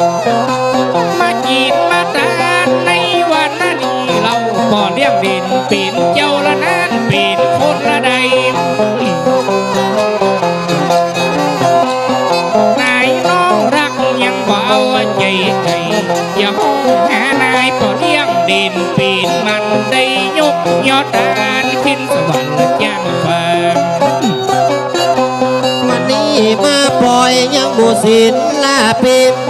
มาจีนมาตานในวันนั้นนี้เราบ่เลี้ยงดินปีนเจ้าละนั้นปีนคนละใดนายน้องรักยังบ่เอาใจใจอย่าห้องหานายบ่เลี้ยงดินปีนมันได้ยกยอดดานขึ้นสวรรค์จ้างฟ้ามันนี้มาปล่อยยังบูสินลาปิดอืม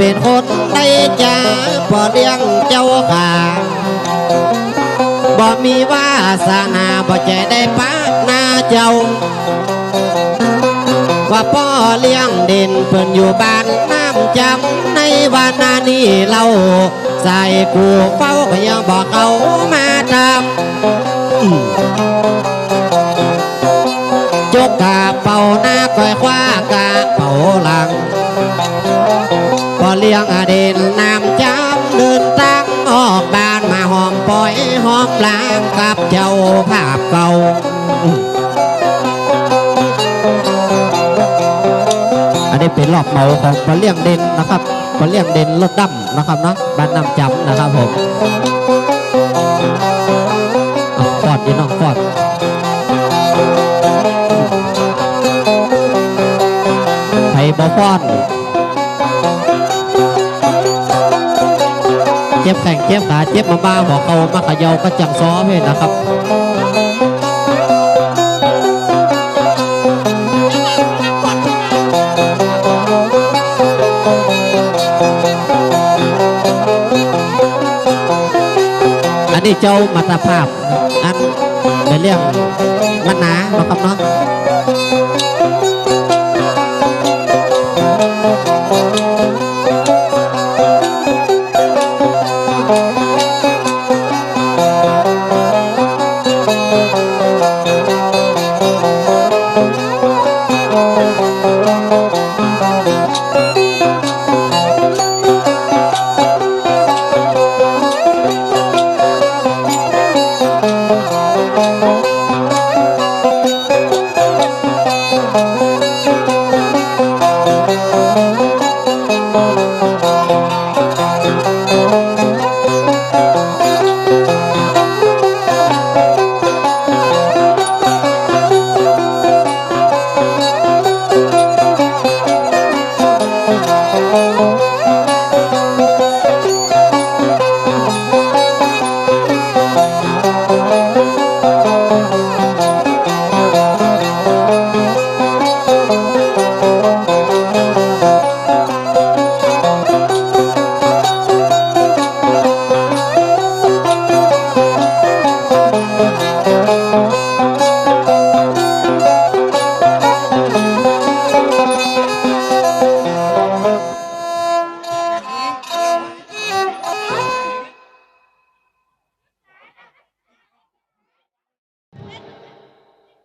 เป็นอไม้น้องเป็นน้ำปูน้ำพริกอย่าไหลจูน้ำปูอย่าพอเป็นคนได้จ้าพอเลี้ยงเจ้าขาบ่มีวาสนาบ่ใจได้ปากหน้าเจ้า ว่าพ่อเลี้ยงเด่นเพิ่นอยู่บ้านน้ำจำในวันนานี้เราใส่กูเฝ้าก็ยังบอกเขามาทำจกกาเป่าหน้าก้อยคว้ากาเป่าหล ออกบ้านมาหอมปล่อยหอมล้างกับเจ้าภาพเก่าอันนี้เป็นรอบเมาของปลาเลี่ยงเด่นนะครับปลาเลี่ยงเด่นรถดำนะครับเนาะบ้านน้ำจำนะครับผมอะฟอดยีน้องฟอดไผ่บอฟอน จ็บแข้งเจ็บขาเจ็บมาบ้าบอกเขามาเขยาก็จังซ้อมเพศนะครับอันนี้เจ้ามัตภาพอันเป็นเรื่องมันหนาเนาะครับเนาะ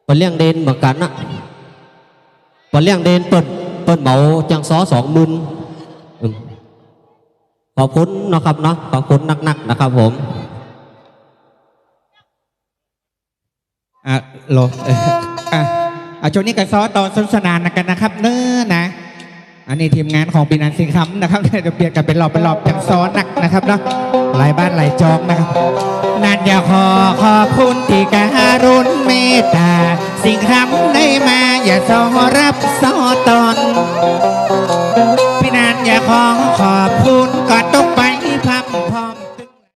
ปเลี้ยงเดนเหมือนกันนะปเลี้ยงเดนเปิดเปิดเหมาจังซอสองหมื่นอืมขอบคุณนะครับเนาะขอบคุณนักๆนะครับผมอะโหลเอ่ออะอะช่วงนี้กันซ้อต่อสนุกสนานกันนะครับ เน้อนะ อันนี้ทีมงานของปีนันสิงคำนะครับเดี๋ยวเปลี่ยนกันเป็นรอบเป็นรอบกันซ้อหนักนะครับเนาะหลายบ้านหลายจองนะครับนันอยากขอขอบคุณที่การุณ เมตตา สิ่งรำได้มาอย่าสอรับสอตอนพี่นันอย่าขอขอบคุณกอด